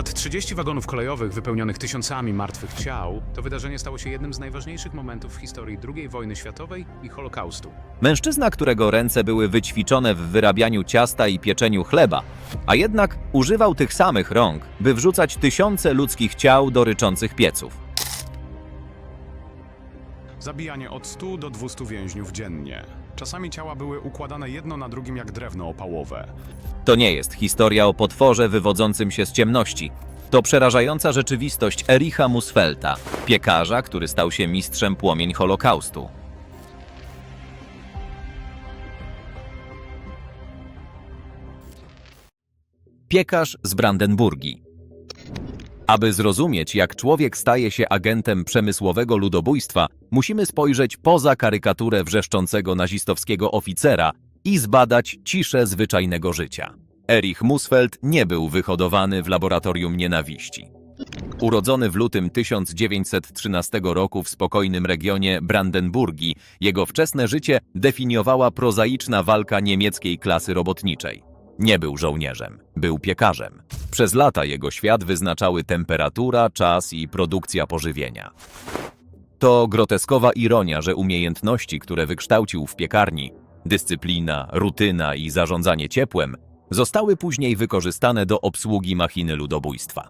Ponad 30 wagonów kolejowych wypełnionych tysiącami martwych ciał, to wydarzenie stało się jednym z najważniejszych momentów w historii II wojny światowej i Holokaustu. Mężczyzna, którego ręce były wyćwiczone w wyrabianiu ciasta i pieczeniu chleba, a jednak używał tych samych rąk, by wrzucać tysiące ludzkich ciał do ryczących pieców. Zabijanie od 100 do 200 więźniów dziennie. Czasami ciała były układane jedno na drugim jak drewno opałowe. To nie jest historia o potworze wywodzącym się z ciemności. To przerażająca rzeczywistość Ericha Musfelta, piekarza, który stał się mistrzem płomień Holokaustu. Piekarz z Brandenburgii. Aby zrozumieć, jak człowiek staje się agentem przemysłowego ludobójstwa, musimy spojrzeć poza karykaturę wrzeszczącego nazistowskiego oficera i zbadać ciszę zwyczajnego życia. Erich Musfeld nie był wyhodowany w laboratorium nienawiści. Urodzony w lutym 1913 roku w spokojnym regionie Brandenburgii, jego wczesne życie definiowała prozaiczna walka niemieckiej klasy robotniczej. Nie był żołnierzem, był piekarzem. Przez lata jego świat wyznaczały temperatura, czas i produkcja pożywienia. To groteskowa ironia, że umiejętności, które wykształcił w piekarni dyscyplina, rutyna i zarządzanie ciepłem zostały później wykorzystane do obsługi machiny ludobójstwa.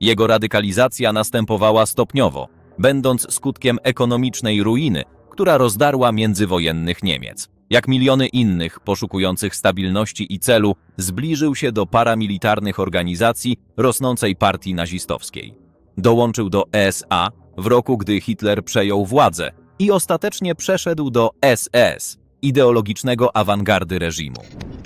Jego radykalizacja następowała stopniowo, będąc skutkiem ekonomicznej ruiny, która rozdarła międzywojennych Niemiec. Jak miliony innych poszukujących stabilności i celu, zbliżył się do paramilitarnych organizacji rosnącej partii nazistowskiej. Dołączył do ESA w roku, gdy Hitler przejął władzę i ostatecznie przeszedł do SS, ideologicznego awangardy reżimu.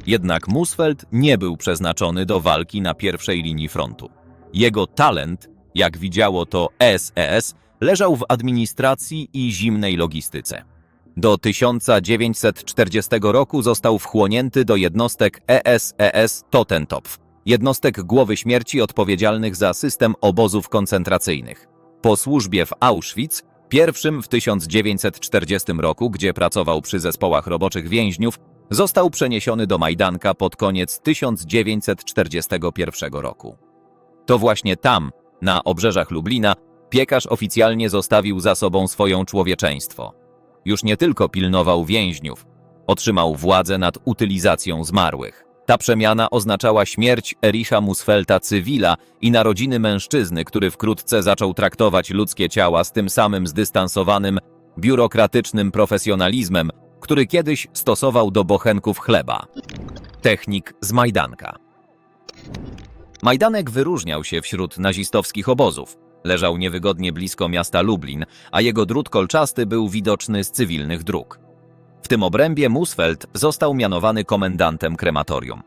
Jednak Musfeld nie był przeznaczony do walki na pierwszej linii frontu. Jego talent, jak widziało to SES, leżał w administracji i zimnej logistyce. Do 1940 roku został wchłonięty do jednostek ESES Totentopf, jednostek głowy śmierci odpowiedzialnych za system obozów koncentracyjnych. Po służbie w Auschwitz, pierwszym w 1940 roku, gdzie pracował przy zespołach roboczych więźniów, został przeniesiony do Majdanka pod koniec 1941 roku. To właśnie tam, na obrzeżach Lublina, piekarz oficjalnie zostawił za sobą swoją człowieczeństwo. Już nie tylko pilnował więźniów, otrzymał władzę nad utylizacją zmarłych. Ta przemiana oznaczała śmierć Ericha Musfelta cywila i narodziny mężczyzny, który wkrótce zaczął traktować ludzkie ciała z tym samym zdystansowanym, biurokratycznym profesjonalizmem, który kiedyś stosował do bochenków chleba. Technik z Majdanka. Majdanek wyróżniał się wśród nazistowskich obozów. Leżał niewygodnie blisko miasta Lublin, a jego drut kolczasty był widoczny z cywilnych dróg. W tym obrębie Musfeld został mianowany komendantem krematorium.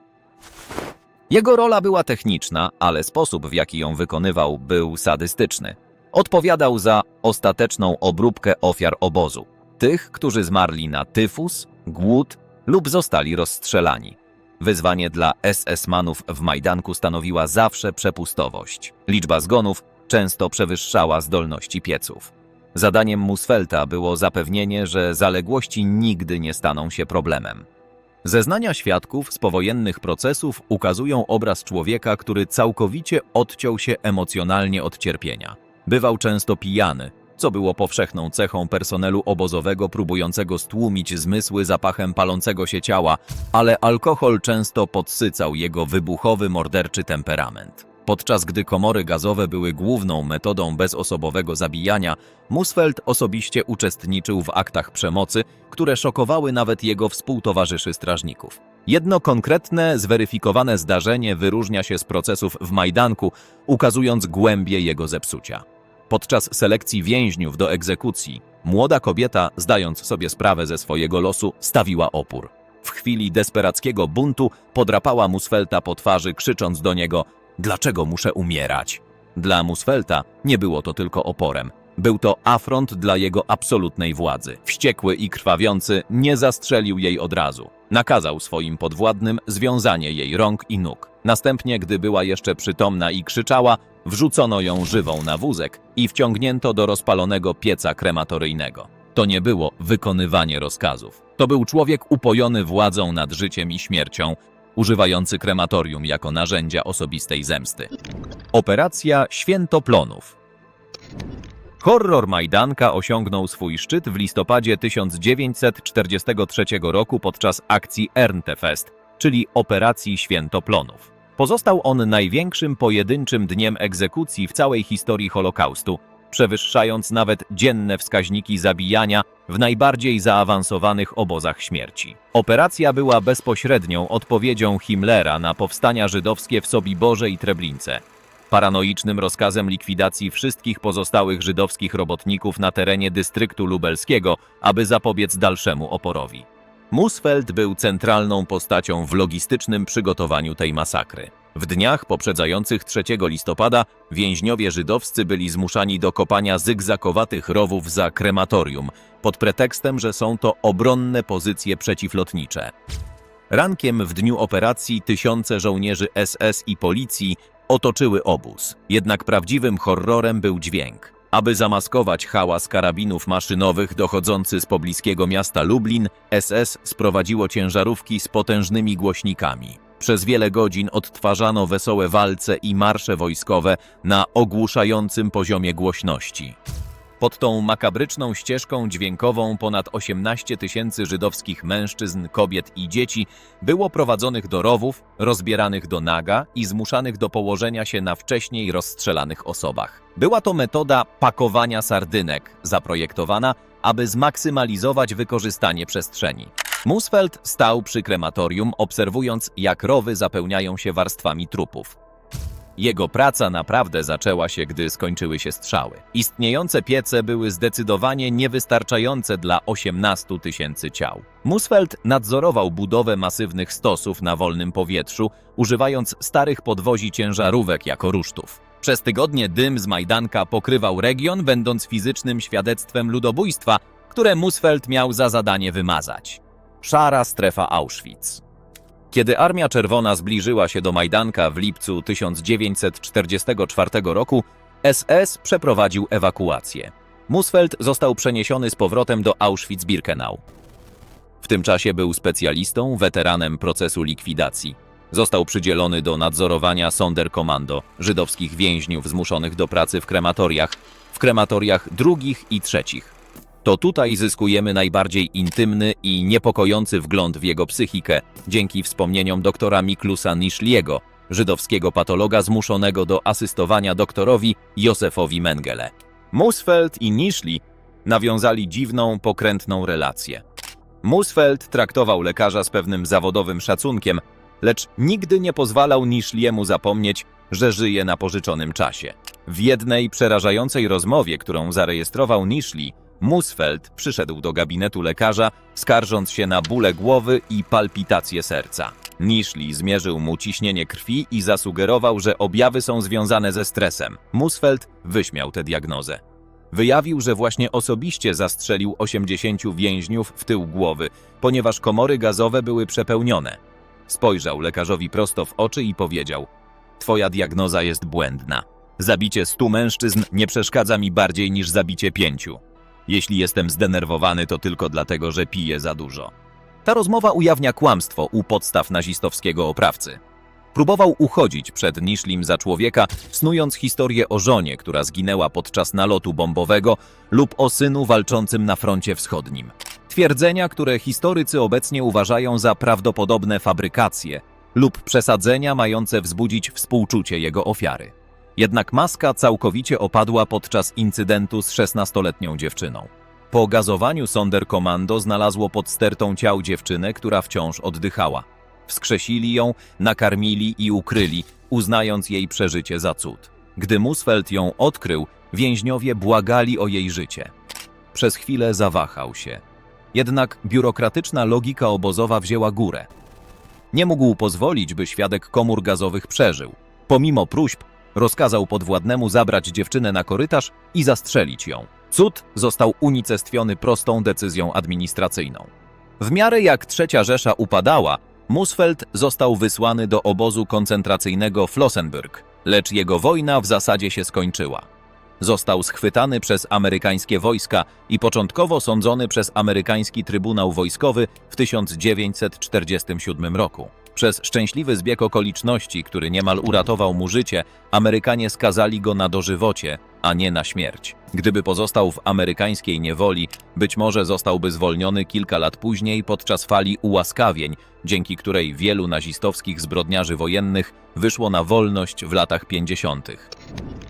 Jego rola była techniczna, ale sposób, w jaki ją wykonywał, był sadystyczny. Odpowiadał za ostateczną obróbkę ofiar obozu. Tych, którzy zmarli na tyfus, głód lub zostali rozstrzelani. Wyzwanie dla SS-manów w Majdanku stanowiła zawsze przepustowość. Liczba zgonów często przewyższała zdolności pieców. Zadaniem Musfelta było zapewnienie, że zaległości nigdy nie staną się problemem. Zeznania świadków z powojennych procesów ukazują obraz człowieka, który całkowicie odciął się emocjonalnie od cierpienia. Bywał często pijany, co było powszechną cechą personelu obozowego próbującego stłumić zmysły zapachem palącego się ciała, ale alkohol często podsycał jego wybuchowy, morderczy temperament. Podczas gdy komory gazowe były główną metodą bezosobowego zabijania, Musfeld osobiście uczestniczył w aktach przemocy, które szokowały nawet jego współtowarzyszy strażników. Jedno konkretne, zweryfikowane zdarzenie wyróżnia się z procesów w Majdanku, ukazując głębie jego zepsucia. Podczas selekcji więźniów do egzekucji, młoda kobieta, zdając sobie sprawę ze swojego losu, stawiła opór. W chwili desperackiego buntu podrapała Musfelta po twarzy, krzycząc do niego: Dlaczego muszę umierać? Dla Musfelta nie było to tylko oporem. Był to afront dla jego absolutnej władzy. Wściekły i krwawiący nie zastrzelił jej od razu. Nakazał swoim podwładnym związanie jej rąk i nóg. Następnie, gdy była jeszcze przytomna i krzyczała, wrzucono ją żywą na wózek i wciągnięto do rozpalonego pieca krematoryjnego. To nie było wykonywanie rozkazów. To był człowiek upojony władzą nad życiem i śmiercią, używający krematorium jako narzędzia osobistej zemsty. Operacja Świętoplonów. Horror Majdanka osiągnął swój szczyt w listopadzie 1943 roku podczas akcji Erntefest, czyli Operacji Świętoplonów. Pozostał on największym pojedynczym dniem egzekucji w całej historii Holokaustu, przewyższając nawet dzienne wskaźniki zabijania w najbardziej zaawansowanych obozach śmierci. Operacja była bezpośrednią odpowiedzią Himmlera na powstania żydowskie w Sobiborze i Treblince, paranoicznym rozkazem likwidacji wszystkich pozostałych żydowskich robotników na terenie dystryktu lubelskiego, aby zapobiec dalszemu oporowi. Musfeld był centralną postacią w logistycznym przygotowaniu tej masakry. W dniach poprzedzających 3 listopada więźniowie żydowscy byli zmuszani do kopania zygzakowatych rowów za krematorium, pod pretekstem, że są to obronne pozycje przeciwlotnicze. Rankiem w dniu operacji tysiące żołnierzy SS i policji otoczyły obóz. Jednak prawdziwym horrorem był dźwięk. Aby zamaskować hałas karabinów maszynowych dochodzący z pobliskiego miasta Lublin, SS sprowadziło ciężarówki z potężnymi głośnikami. Przez wiele godzin odtwarzano wesołe walce i marsze wojskowe na ogłuszającym poziomie głośności. Pod tą makabryczną ścieżką dźwiękową ponad 18 tysięcy żydowskich mężczyzn, kobiet i dzieci było prowadzonych do rowów, rozbieranych do naga i zmuszanych do położenia się na wcześniej rozstrzelanych osobach. Była to metoda pakowania sardynek, zaprojektowana, aby zmaksymalizować wykorzystanie przestrzeni. Musfeld stał przy krematorium, obserwując, jak rowy zapełniają się warstwami trupów. Jego praca naprawdę zaczęła się, gdy skończyły się strzały. Istniejące piece były zdecydowanie niewystarczające dla 18 tysięcy ciał. Musfeld nadzorował budowę masywnych stosów na wolnym powietrzu, używając starych podwozi ciężarówek jako rusztów. Przez tygodnie dym z Majdanka pokrywał region, będąc fizycznym świadectwem ludobójstwa, które Musfeld miał za zadanie wymazać. Szara strefa Auschwitz. Kiedy Armia Czerwona zbliżyła się do Majdanka w lipcu 1944 roku, SS przeprowadził ewakuację. Musfeld został przeniesiony z powrotem do Auschwitz-Birkenau. W tym czasie był specjalistą, weteranem procesu likwidacji. Został przydzielony do nadzorowania Sonderkommando, żydowskich więźniów zmuszonych do pracy w krematoriach, w krematoriach drugich i trzecich. To tutaj zyskujemy najbardziej intymny i niepokojący wgląd w jego psychikę dzięki wspomnieniom doktora Miklusa Niszliego, żydowskiego patologa zmuszonego do asystowania doktorowi Józefowi Mengele. Musfeld i Niszli nawiązali dziwną, pokrętną relację. Musfeld traktował lekarza z pewnym zawodowym szacunkiem, lecz nigdy nie pozwalał Niszliemu zapomnieć, że żyje na pożyczonym czasie. W jednej przerażającej rozmowie, którą zarejestrował Niszli, Musfeld przyszedł do gabinetu lekarza, skarżąc się na bóle głowy i palpitacje serca. Niszli zmierzył mu ciśnienie krwi i zasugerował, że objawy są związane ze stresem. Musfeld wyśmiał tę diagnozę. Wyjawił, że właśnie osobiście zastrzelił 80 więźniów w tył głowy, ponieważ komory gazowe były przepełnione. Spojrzał lekarzowi prosto w oczy i powiedział: Twoja diagnoza jest błędna. Zabicie stu mężczyzn nie przeszkadza mi bardziej niż zabicie pięciu. Jeśli jestem zdenerwowany, to tylko dlatego, że piję za dużo. Ta rozmowa ujawnia kłamstwo u podstaw nazistowskiego oprawcy. Próbował uchodzić przed Niszlim za człowieka, snując historię o żonie, która zginęła podczas nalotu bombowego lub o synu walczącym na froncie wschodnim. Twierdzenia, które historycy obecnie uważają za prawdopodobne fabrykacje lub przesadzenia mające wzbudzić współczucie jego ofiary. Jednak maska całkowicie opadła podczas incydentu z 16-letnią dziewczyną. Po gazowaniu Sonderkommando znalazło pod stertą ciał dziewczynę, która wciąż oddychała. Wskrzesili ją, nakarmili i ukryli, uznając jej przeżycie za cud. Gdy Musfeld ją odkrył, więźniowie błagali o jej życie. Przez chwilę zawahał się. Jednak biurokratyczna logika obozowa wzięła górę. Nie mógł pozwolić, by świadek komór gazowych przeżył. Pomimo próśb, rozkazał podwładnemu zabrać dziewczynę na korytarz i zastrzelić ją. Cud został unicestwiony prostą decyzją administracyjną. W miarę jak trzecia Rzesza upadała, Musfeld został wysłany do obozu koncentracyjnego Flossenbürg, lecz jego wojna w zasadzie się skończyła. Został schwytany przez amerykańskie wojska i początkowo sądzony przez amerykański Trybunał Wojskowy w 1947 roku. Przez szczęśliwy zbieg okoliczności, który niemal uratował mu życie, Amerykanie skazali go na dożywocie, a nie na śmierć. Gdyby pozostał w amerykańskiej niewoli, być może zostałby zwolniony kilka lat później podczas fali ułaskawień, dzięki której wielu nazistowskich zbrodniarzy wojennych wyszło na wolność w latach 50.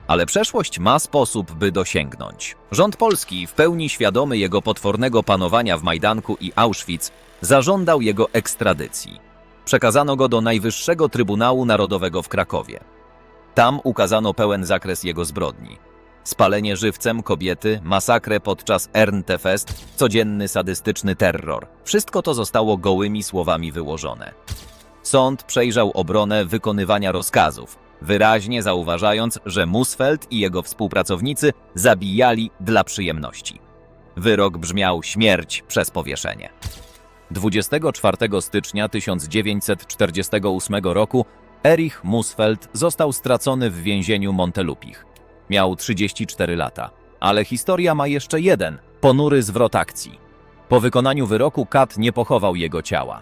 Ale przeszłość ma sposób, by dosięgnąć. Rząd polski, w pełni świadomy jego potwornego panowania w Majdanku i Auschwitz, zażądał jego ekstradycji. Przekazano go do Najwyższego Trybunału Narodowego w Krakowie. Tam ukazano pełen zakres jego zbrodni. Spalenie żywcem kobiety, masakrę podczas Erntefest, codzienny sadystyczny terror. Wszystko to zostało gołymi słowami wyłożone. Sąd przejrzał obronę wykonywania rozkazów, wyraźnie zauważając, że Musfeld i jego współpracownicy zabijali dla przyjemności. Wyrok brzmiał śmierć przez powieszenie. 24 stycznia 1948 roku Erich Musfeld został stracony w więzieniu Montelupich. Miał 34 lata, ale historia ma jeszcze jeden ponury zwrot akcji. Po wykonaniu wyroku Kat nie pochował jego ciała.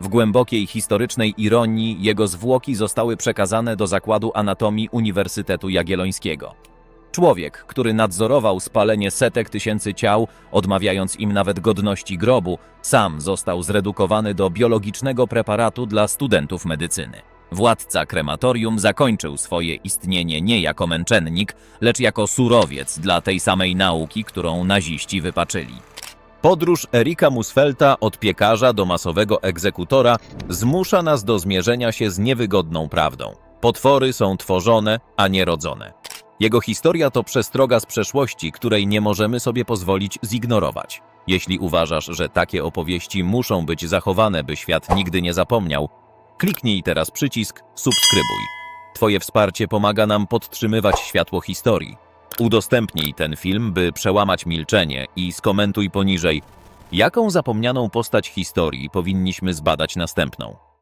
W głębokiej historycznej ironii jego zwłoki zostały przekazane do Zakładu Anatomii Uniwersytetu Jagiellońskiego. Człowiek, który nadzorował spalenie setek tysięcy ciał, odmawiając im nawet godności grobu, sam został zredukowany do biologicznego preparatu dla studentów medycyny. Władca krematorium zakończył swoje istnienie nie jako męczennik, lecz jako surowiec dla tej samej nauki, którą naziści wypaczyli. Podróż Erika Musfelta od piekarza do masowego egzekutora zmusza nas do zmierzenia się z niewygodną prawdą. Potwory są tworzone, a nie rodzone. Jego historia to przestroga z przeszłości, której nie możemy sobie pozwolić zignorować. Jeśli uważasz, że takie opowieści muszą być zachowane, by świat nigdy nie zapomniał, kliknij teraz przycisk subskrybuj. Twoje wsparcie pomaga nam podtrzymywać światło historii. Udostępnij ten film, by przełamać milczenie i skomentuj poniżej, jaką zapomnianą postać historii powinniśmy zbadać następną.